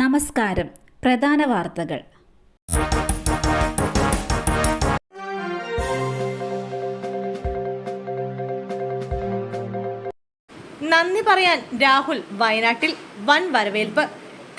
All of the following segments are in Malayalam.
നമസ്കാരം. പ്രധാന വാർത്തകൾ. നന്ദി പറയാൻ രാഹുൽ വയനാട്ടിൽ വൻ വരവേൽപ്പ്.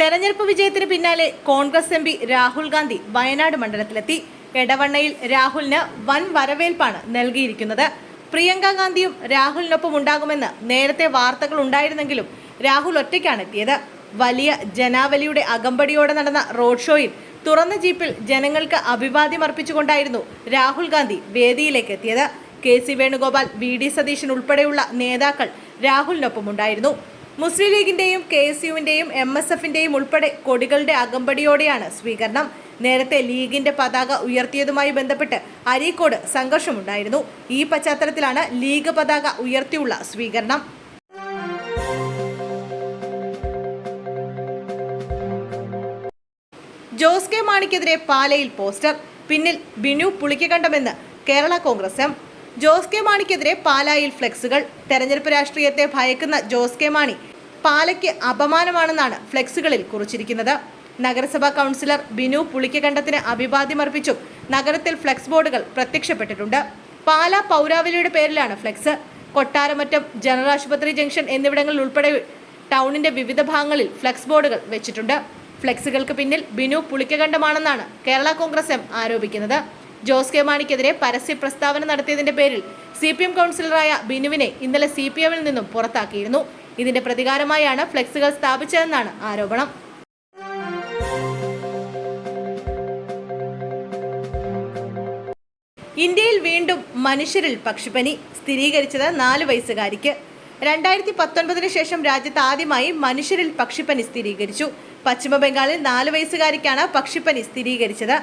തെരഞ്ഞെടുപ്പ് വിജയത്തിന് പിന്നാലെ കോൺഗ്രസ് എം രാഹുൽ ഗാന്ധി വയനാട് മണ്ഡലത്തിലെത്തി. എടവണ്ണയിൽ രാഹുലിന് വൻ വരവേൽപ്പാണ് നൽകിയിരിക്കുന്നത്. പ്രിയങ്ക ഗാന്ധിയും രാഹുലിനൊപ്പം ഉണ്ടാകുമെന്ന് നേരത്തെ വാർത്തകൾ ഉണ്ടായിരുന്നെങ്കിലും രാഹുൽ ഒറ്റയ്ക്കാണ് എത്തിയത്. വലിയ ജനാവലിയുടെ അകമ്പടിയോടെ നടന്ന റോഡ് ഷോയിൽ തുറന്ന ജീപ്പിൽ ജനങ്ങൾക്ക് അഭിവാദ്യം അർപ്പിച്ചുകൊണ്ടായിരുന്നു രാഹുൽ ഗാന്ധി വേദിയിലേക്ക് എത്തിയത്. K C Venugopal V D Satheesan ഉൾപ്പെടെയുള്ള നേതാക്കൾ രാഹുലിനൊപ്പമുണ്ടായിരുന്നു. മുസ്ലിം ലീഗിന്റെയും കെ എസ് യുവിന്റെയും എം എസ് എഫിന്റെയും ഉൾപ്പെടെ കൊടികളുടെ അകമ്പടിയോടെയാണ് സ്വീകരണം. നേരത്തെ ലീഗിന്റെ പതാക ഉയർത്തിയതുമായി ബന്ധപ്പെട്ട് അരീക്കോട് സംഘർഷമുണ്ടായിരുന്നു. ഈ പശ്ചാത്തലത്തിലാണ് ലീഗ് പതാക ഉയർത്തിയുള്ള സ്വീകരണം. ജോസ് കെ മാണിക്കെതിരെ പാലയിൽ പോസ്റ്റർ. പിന്നിൽ ബിനു പുളിക്കണ്ടമെന്ന് കേരള കോൺഗ്രസ് എം. ജോസ് കെ മാണിക്കെതിരെ പാലായിൽ ഫ്ലെക്സുകൾ. തെരഞ്ഞെടുപ്പ് രാഷ്ട്രീയത്തെ ഭയക്കുന്ന ജോസ് കെ മാണി പാലയ്ക്ക് അപമാനമാണെന്നാണ് ഫ്ലെക്സുകളിൽ കുറിച്ചിരിക്കുന്നത്. നഗരസഭാ കൗൺസിലർ ബിനു പുളിക്കകണ്ടത്തിന് അഭിവാദ്യമർപ്പിച്ചും നഗരത്തിൽ ഫ്ലെക്സ് ബോർഡുകൾ പ്രത്യക്ഷപ്പെട്ടിട്ടുണ്ട്. പാല പൗരാവലിയുടെ പേരിലാണ് ഫ്ലെക്സ്. കൊട്ടാരമറ്റം ജനറൽ ആശുപത്രി ജംഗ്ഷൻ എന്നിവിടങ്ങളിൽ ഉൾപ്പെടെ ടൗണിന്റെ വിവിധ ഭാഗങ്ങളിൽ ഫ്ലെക്സ് ബോർഡുകൾ വെച്ചിട്ടുണ്ട്. ഫ്ലെക്സുകൾക്ക് പിന്നിൽ ബിനു പുളിക്കകണ്ഠമാണെന്നാണ് കേരള കോൺഗ്രസ് എം ആരോപിക്കുന്നത്. ജോസ് കെ മാണിക്കെതിരെ പരസ്യ പ്രസ്താവന നടത്തിയതിന്റെ പേരിൽ സി പി എം കൗൺസിലറായ ബിനുവിനെ ഇന്നലെ സി പി എമ്മിൽ നിന്നും പുറത്താക്കിയിരുന്നു. ഇതിന്റെ പ്രതികാരമായാണ് ഫ്ലെക്സുകൾ സ്ഥാപിച്ചതെന്നാണ് ആരോപണം. ഇന്ത്യയിൽ വീണ്ടും മനുഷ്യരിൽ പക്ഷിപ്പനി സ്ഥിരീകരിച്ചത് നാല് വയസ്സുകാരിക്ക്. രണ്ടായിരത്തി പത്തൊൻപതിന് ശേഷം രാജ്യത്ത് ആദ്യമായി മനുഷ്യരിൽ പക്ഷിപ്പനി സ്ഥിരീകരിച്ചു. പശ്ചിമ ബംഗാളിൽ നാല് വയസ്സുകാരിക്കാണ് പക്ഷിപ്പനി സ്ഥിരീകരിച്ചത്.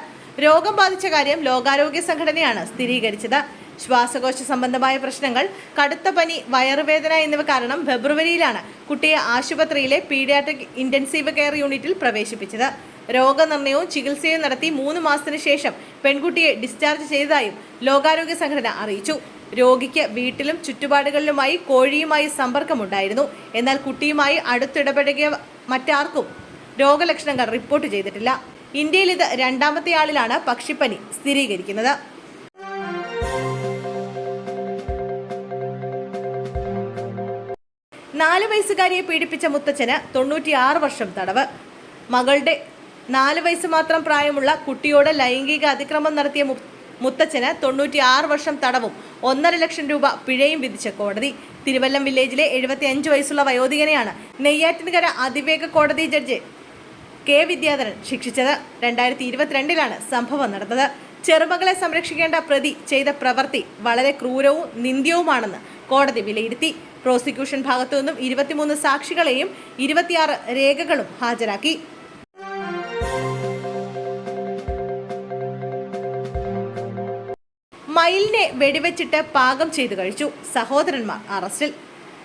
രോഗം ബാധിച്ച കാര്യം ലോകാരോഗ്യ സംഘടനയാണ് സ്ഥിരീകരിച്ചത്. ശ്വാസകോശ സംബന്ധമായ പ്രശ്നങ്ങൾ കടുത്ത പനി വയറുവേദന എന്നിവ കാരണം ഫെബ്രുവരിയിലാണ് കുട്ടിയെ ആശുപത്രിയിലെ പീഡിയാട്രിക് ഇന്റൻസീവ് കെയർ യൂണിറ്റിൽ പ്രവേശിപ്പിച്ചത്. രോഗനിർണയവും ചികിത്സയും നടത്തി മൂന്ന് മാസത്തിന് ശേഷം പെൺകുട്ടിയെ ഡിസ്ചാർജ് ചെയ്തതായും ലോകാരോഗ്യ സംഘടന അറിയിച്ചു. രോഗിക്ക് വീട്ടിലും ചുറ്റുപാടുകളിലുമായി കോഴിയുമായി സമ്പർക്കമുണ്ടായിരുന്നു. എന്നാൽ കുട്ടിയുമായി അടുത്തിടപഴകിയ മറ്റാർക്കും രോഗലക്ഷണങ്ങൾ റിപ്പോർട്ട് ചെയ്തിട്ടില്ല. ഇന്ത്യയിൽ ഇത് രണ്ടാമത്തെ ആളിലാണ് പക്ഷിപ്പനി സ്ഥിരീകരിക്കുന്നത്. നാല് വയസ്സുകാരിയെ പീഡിപ്പിച്ച മുത്തച്ഛന് തൊണ്ണൂറ്റിയാറ് വർഷം തടവ്. മകളുടെ നാല് വയസ്സ് മാത്രം പ്രായമുള്ള കുട്ടിയോട് ലൈംഗിക അതിക്രമം നടത്തിയ മുത്തച്ഛന് തൊണ്ണൂറ്റിയാറ് വർഷം തടവും ഒന്നര ലക്ഷം രൂപ പിഴയും വിധിച്ച കോടതി. തിരുവല്ലം വില്ലേജിലെ എഴുപത്തി അഞ്ച് വയസ്സുള്ള വയോധികനെയാണ് നെയ്യാറ്റിൻകര അതിവേഗ കോടതി ജഡ്ജി കെ വിദ്യാധരൻ ശിക്ഷിച്ചത്. രണ്ടായിരത്തി ഇരുപത്തിരണ്ടിലാണ് സംഭവം നടന്നത്. ചെറുമകളെ സംരക്ഷിക്കേണ്ട പ്രതി ചെയ്ത പ്രവൃത്തി വളരെ ക്രൂരവും നിന്ദ്യവുമാണെന്ന് കോടതി വിലയിരുത്തി. പ്രോസിക്യൂഷൻ ഭാഗത്തു നിന്നും ഇരുപത്തിമൂന്ന് സാക്ഷികളെയും ഇരുപത്തിയാറ് രേഖകളും ഹാജരാക്കി. മയിലിനെ വെടിവെച്ചിട്ട് പാകം ചെയ്തു കഴിച്ചു സഹോദരന്മാർ അറസ്റ്റിൽ.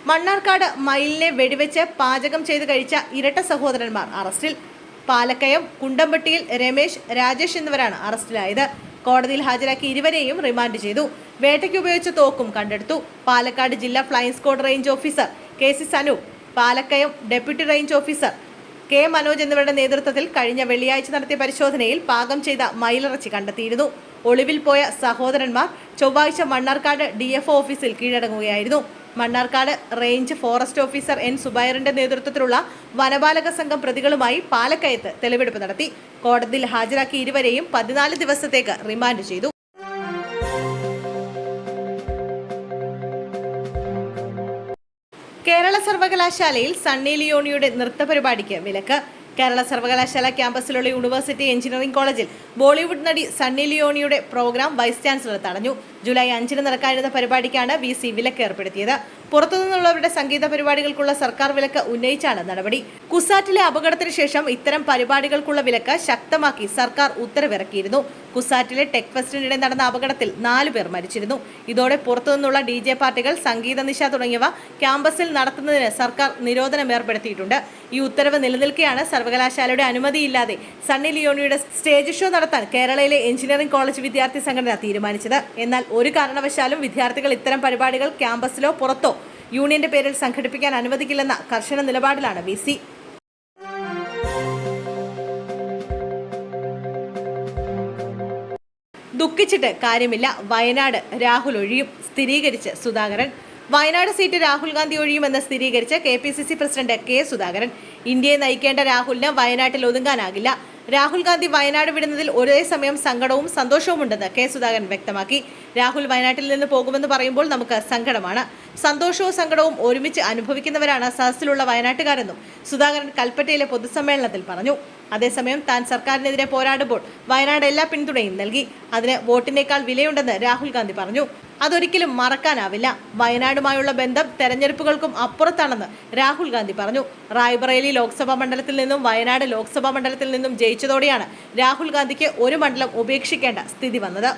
മണ്ണാർക്കാട് മയിലിനെ വെടിവെച്ച് പാചകം ചെയ്ത് കഴിച്ച ഇരട്ട സഹോദരന്മാർ അറസ്റ്റിൽ. പാലക്കയം കുണ്ടമ്പട്ടിയിൽ രമേശ് രാജേഷ് എന്നിവരാണ് അറസ്റ്റിലായത്. കോടതിയിൽ ഹാജരാക്കി ഇരുവരെയും റിമാൻഡ് ചെയ്തു. വേട്ടയ്ക്ക് ഉപയോഗിച്ച തോക്കും കണ്ടെടുത്തു. പാലക്കാട് ജില്ലാ flying squad range officer K C Sanu Palakkayam deputy range officer K Manoj എന്നിവരുടെ നേതൃത്വത്തിൽ കഴിഞ്ഞ വെള്ളിയാഴ്ച നടത്തിയ പരിശോധനയിൽ പാകം ചെയ്ത മയിലിറച്ചി കണ്ടെത്തിയിരുന്നു. ഒളിവിൽ പോയ സഹോദരന്മാർ ചൊവ്വാഴ്ച മണ്ണാർക്കാട് ഡി ഓഫീസിൽ കീഴടങ്ങുകയായിരുന്നു. Mannarkkad range forest officer N സുബൈറിന്റെ നേതൃത്വത്തിലുള്ള വനപാലക സംഘം പ്രതികളുമായി പാലക്കയത്ത് തെളിവെടുപ്പ് നടത്തി. കോടതിയിൽ ഹാജരാക്കി ഇരുവരെയും പതിനാല് ദിവസത്തേക്ക് റിമാൻഡ് ചെയ്തു. കേരള സർവകലാശാലയിൽ സണ്ണി ലിയോണിയുടെ നൃത്ത പരിപാടിക്ക് വിലക്ക്. കേരള സർവകലാശാല ക്യാമ്പസിലുള്ള യൂണിവേഴ്സിറ്റി എഞ്ചിനീയറിംഗ് കോളേജിൽ ബോളിവുഡ് നടി സണ്ണി ലിയോണിയുടെ പ്രോഗ്രാം വൈസ് ചാൻസലർ തടഞ്ഞു. ജൂലൈ അഞ്ചിന് നടക്കാനിരുന്ന പരിപാടിക്കാണ് വി സി വിലക്ക് ഏർപ്പെടുത്തിയത്. പുറത്തുനിന്നുള്ളവരുടെ സംഗീത പരിപാടികൾക്കുള്ള സർക്കാർ വിലക്ക് ഉന്നയിച്ചാണ് നടപടി. കുസാറ്റിലെ അപകടത്തിന് ശേഷം ഇത്തരം പരിപാടികൾക്കുള്ള വിലക്ക് ശക്തമാക്കി സർക്കാർ ഉത്തരവിറക്കിയിരുന്നു. കുസാറ്റിലെ ടെക് ഫെസ്റ്റിനിടെ നടന്ന അപകടത്തിൽ നാലു പേർ മരിച്ചിരുന്നു. ഇതോടെ പുറത്തുനിന്നുള്ള ഡി ജെ പാർട്ടികൾ സംഗീത നിശ തുടങ്ങിയവ ക്യാമ്പസിൽ നടത്തുന്നതിന് സർക്കാർ നിരോധനം ഏർപ്പെടുത്തിയിട്ടുണ്ട്. ഈ ഉത്തരവ് നിലനിൽക്കെയാണ് സർവകലാശാലയുടെ അനുമതിയില്ലാതെ സണ്ണി ലിയോണിയുടെ സ്റ്റേജ് ഷോ നടത്താൻ കേരളയിലെ എഞ്ചിനീയറിംഗ് കോളേജ് വിദ്യാർത്ഥി സംഘടന തീരുമാനിച്ചത്. എന്നാൽ ഒരു കാരണവശാലും വിദ്യാർത്ഥികൾ ഇത്തരം പരിപാടികൾ ക്യാമ്പസിലോ പുറത്തോ യൂണിയന്റെ പേരിൽ സംഘടിപ്പിക്കാൻ അനുവദിക്കില്ലെന്ന കർശന നിലപാടിലാണ് വി സി. ദുഃഖിച്ചിട്ട് കാര്യമില്ല. വയനാട് രാഹുൽ ഒഴിയും. സ്ഥിരീകരിച്ച് സുധാകരൻ. വയനാട് സീറ്റ് രാഹുൽ ഗാന്ധി ഒഴിയുമെന്ന് സ്ഥിരീകരിച്ച് K P C C president K Sudhakaran. ഇന്ത്യയെ നയിക്കേണ്ട രാഹുലിന് വയനാട്ടിൽ ഒതുങ്ങാനാകില്ല. രാഹുൽ ഗാന്ധി വയനാട് വിടുന്നതിൽ ഒരേ സമയം സങ്കടവും സന്തോഷവും ഉണ്ടെന്ന് കെ സുധാകരൻ വ്യക്തമാക്കി. രാഹുൽ വയനാട്ടിൽ നിന്ന് പോകുമെന്ന് പറയുമ്പോൾ നമുക്ക് സങ്കടമാണ്. സന്തോഷവും സങ്കടവും ഒരുമിച്ച് അനുഭവിക്കുന്നവരാണ് സദസ്സിലുള്ള വയനാട്ടുകാരെന്നും സുധാകരൻ കൽപ്പറ്റയിലെ പൊതുസമ്മേളനത്തിൽ പറഞ്ഞു. അതേസമയം താൻ സർക്കാരിനെതിരെ പോരാടുമ്പോൾ വയനാട് എല്ലാ പിന്തുണയും നൽകി. അതിന് വോട്ടിനേക്കാൾ വിലയുണ്ടെന്ന് രാഹുൽ ഗാന്ധി പറഞ്ഞു. അതൊരിക്കലും മറക്കാനാവില്ല. വയനാടുമായുള്ള ബന്ധം തെരഞ്ഞെടുപ്പുകൾക്കും അപ്പുറത്താണെന്ന് രാഹുൽ ഗാന്ധി പറഞ്ഞു. റായ്ബറേലി ലോക്സഭാ മണ്ഡലത്തിൽ നിന്നും വയനാട് ലോക്സഭാ മണ്ഡലത്തിൽ നിന്നും ജയിച്ചതോടെയാണ് രാഹുൽ ഗാന്ധിക്ക് ഒരു മണ്ഡലം ഉപേക്ഷിക്കേണ്ട സ്ഥിതി വന്നത്.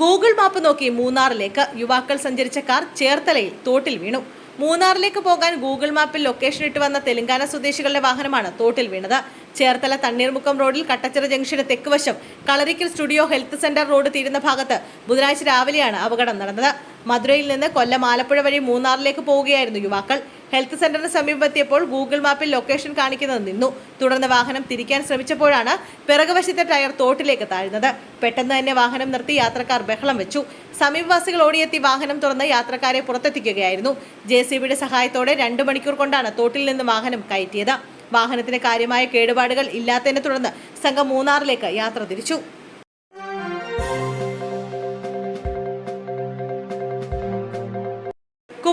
ഗൂഗിൾ മാപ്പ് നോക്കി മൂന്നാറിലേക്ക് യുവാക്കൾ സഞ്ചരിച്ച കാർ ചേർത്തലയിൽ തോട്ടിൽ വീണു. മൂന്നാറിലേക്ക് പോകാൻ ഗൂഗിൾ മാപ്പിൽ ലൊക്കേഷൻ ഇട്ട് വന്ന തെലങ്കാന സ്വദേശികളുടെ വാഹനമാണ് തോട്ടിൽ വീണത്. ചേർത്തല തണ്ണീർമുക്കം റോഡിൽ കട്ടച്ചിറ ജംഗ്ഷന് തെക്കുവശം Kalarikkal studio health centre road തീരുന്ന ഭാഗത്ത് ബുധനാഴ്ച രാവിലെയാണ് അപകടം നടന്നത്. മധുരയിൽ നിന്ന് കൊല്ലം ആലപ്പുഴ വഴി മൂന്നാറിലേക്ക് പോവുകയായിരുന്നു യുവാക്കൾ. ഹെൽത്ത് സെന്ററിന് സമീപമെത്തിയപ്പോൾ ഗൂഗിൾ മാപ്പിൽ ലൊക്കേഷൻ കാണിക്കുന്നത് നിന്നു. തുടർന്ന് വാഹനം തിരിക്കാൻ ശ്രമിച്ചപ്പോഴാണ് പിറകുവശത്തെ ടയർ തോട്ടിലേക്ക് താഴ്ന്നത്. പെട്ടെന്ന് തന്നെ വാഹനം നിർത്തി യാത്രക്കാർ ബഹളം വെച്ചു. സമീപവാസികൾ ഓടിയെത്തി വാഹനം തുറന്ന് യാത്രക്കാരെ പുറത്തെത്തിക്കുകയായിരുന്നു. ജെ സി ബിയുടെ സഹായത്തോടെ രണ്ടു മണിക്കൂർ കൊണ്ടാണ് തോട്ടിൽ നിന്ന് വാഹനം കയറ്റിയത്. വാഹനത്തിന് കാര്യമായ കേടുപാടുകൾ ഇല്ലാത്തതിനെ തുടർന്ന് സംഘം മൂന്നാറിലേക്ക് യാത്ര തിരിച്ചു.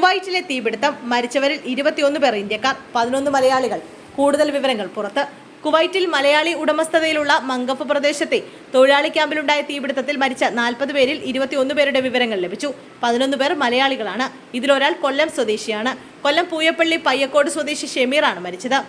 കുവൈറ്റിലെ തീപിടുത്തം മരിച്ചവരിൽ ഇരുപത്തിയൊന്ന് പേർ ഇന്ത്യക്കാർ പതിനൊന്ന് മലയാളികൾ. കൂടുതൽ വിവരങ്ങൾ പുറത്ത്. കുവൈറ്റിൽ മലയാളി ഉടമസ്ഥതയിലുള്ള മങ്കഫ് പ്രദേശത്തെ തൊഴിലാളി ക്യാമ്പിലുണ്ടായ തീപിടുത്തത്തിൽ മരിച്ച നാൽപ്പത് പേരിൽ ഇരുപത്തിയൊന്ന് പേരുടെ വിവരങ്ങൾ ലഭിച്ചു. പതിനൊന്ന് പേർ മലയാളികളാണ്. ഇതിലൊരാൾ കൊല്ലം സ്വദേശിയാണ്. കൊല്ലം പൂയപ്പള്ളി പയ്യക്കോട് സ്വദേശി ഷെമീറാണ് മരിച്ചത്.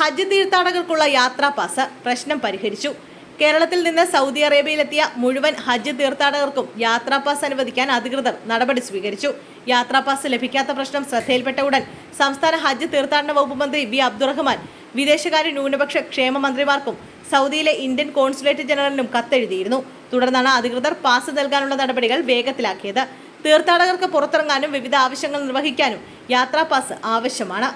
ഹജ്ജ് തീർത്ഥാടകർക്കുള്ള യാത്രാ പാസ് പ്രശ്നം പരിഹരിച്ചു. കേരളത്തിൽ നിന്ന് സൗദി അറേബ്യയിലെത്തിയ മുഴുവൻ ഹജ്ജ് തീർത്ഥാടകർക്കും യാത്രാ പാസ് അനുവദിക്കാൻ അധികൃതർ നടപടി സ്വീകരിച്ചു. യാത്രാ പാസ് ലഭിക്കാത്ത പ്രശ്നം ശ്രദ്ധയിൽപ്പെട്ട ഉടൻ സംസ്ഥാന ഹജ്ജ് തീർത്ഥാടന വകുപ്പ് മന്ത്രി വി. അബ്ദുറഹ്മാൻ വിദേശകാര്യ ന്യൂനപക്ഷ ക്ഷേമ മന്ത്രിമാർക്കും സൗദിയിലെ ഇന്ത്യൻ കോൺസുലേറ്റ് ജനറലിനും കത്തെഴുതിയിരുന്നു. തുടർന്നാണ് അധികൃതർ പാസ് നൽകാനുള്ള നടപടികൾ വേഗത്തിലാക്കിയത്. തീർത്ഥാടകർക്ക് പുറത്തിറങ്ങാനും വിവിധ ആവശ്യങ്ങൾ നിർവഹിക്കാനും യാത്രാ പാസ് ആവശ്യമാണ്.